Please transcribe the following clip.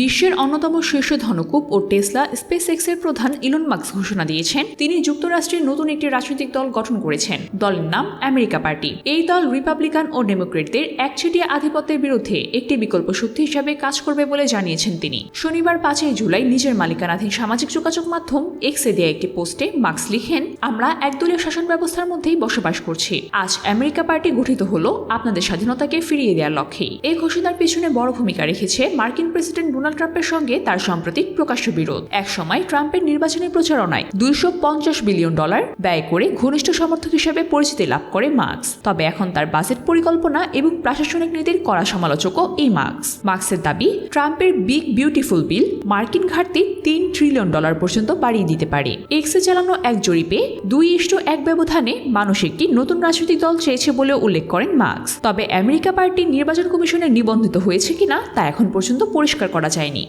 বিশ্বের অন্যতম শীর্ষ ধনকূপ ও টেসলা স্পেস এক্সের প্রধান ইলন মার্কস ঘোষণা দিয়েছেন। তিনি যুক্তরাষ্ট্রের নতুন একটি রাজনৈতিক দল গঠন করেছেন। দলের নাম আমেরিকা পার্টি। এই দল রিপাবলিকান ও ডেমোক্রেটদের একচেটিয়া আধিপত্যের বিরুদ্ধে একটি বিকল্প শক্তি হিসাবে কাজ করবে বলে জানিয়েছেন তিনি। শনিবার পাঁচই জুলাই নিজের মালিকানাধীন সামাজিক যোগাযোগ মাধ্যম এক্সে দেয়া একটি পোস্টে মার্কস লিখেন, আমরা একদলীয় শাসন ব্যবস্থার মধ্যেই বসবাস করছি। আজ আমেরিকা পার্টি গঠিত হলো আপনাদের স্বাধীনতাকে ফিরিয়ে দেওয়ার লক্ষ্যেই। এই ঘোষণার পিছনে বড় ভূমিকা রেখেছে মার্কিন প্রেসিডেন্ট ট্রাম্পের সঙ্গে তার সাম্প্রতিক প্রকাশ্য বিরোধ। একসময় ট্রাম্পের নির্বাচনী প্রচারণায় দুইশো পঞ্চাশ বিলিয়ন ডলার ব্যয় করে ঘনিষ্ঠ সমর্থক হিসেবে পরিচিতি লাভ করে মার্কস। তবে এখন তার বাজেট পরিকল্পনা এবং প্রশাসনিক নীতির কড়া সমালোচকও এই মার্কস। মার্কসের দাবি, ট্রাম্পের বিগ বিউটিফুল বিল মার্কিন ঘাটতি তিন ট্রিলিয়ন ডলার পর্যন্ত বাড়িয়ে দিতে পারে। এক্সে চালানো এক জরিপে দুই ইষ্ট এক ব্যবধানে মানুষ একটি নতুন রাজনৈতিক দল চেয়েছে বলেও উল্লেখ করেন মার্কস। তবে আমেরিকা পার্টি নির্বাচন কমিশনে নিবন্ধিত হয়েছে কিনা তা এখন পর্যন্ত পরিষ্কার করা যায়নি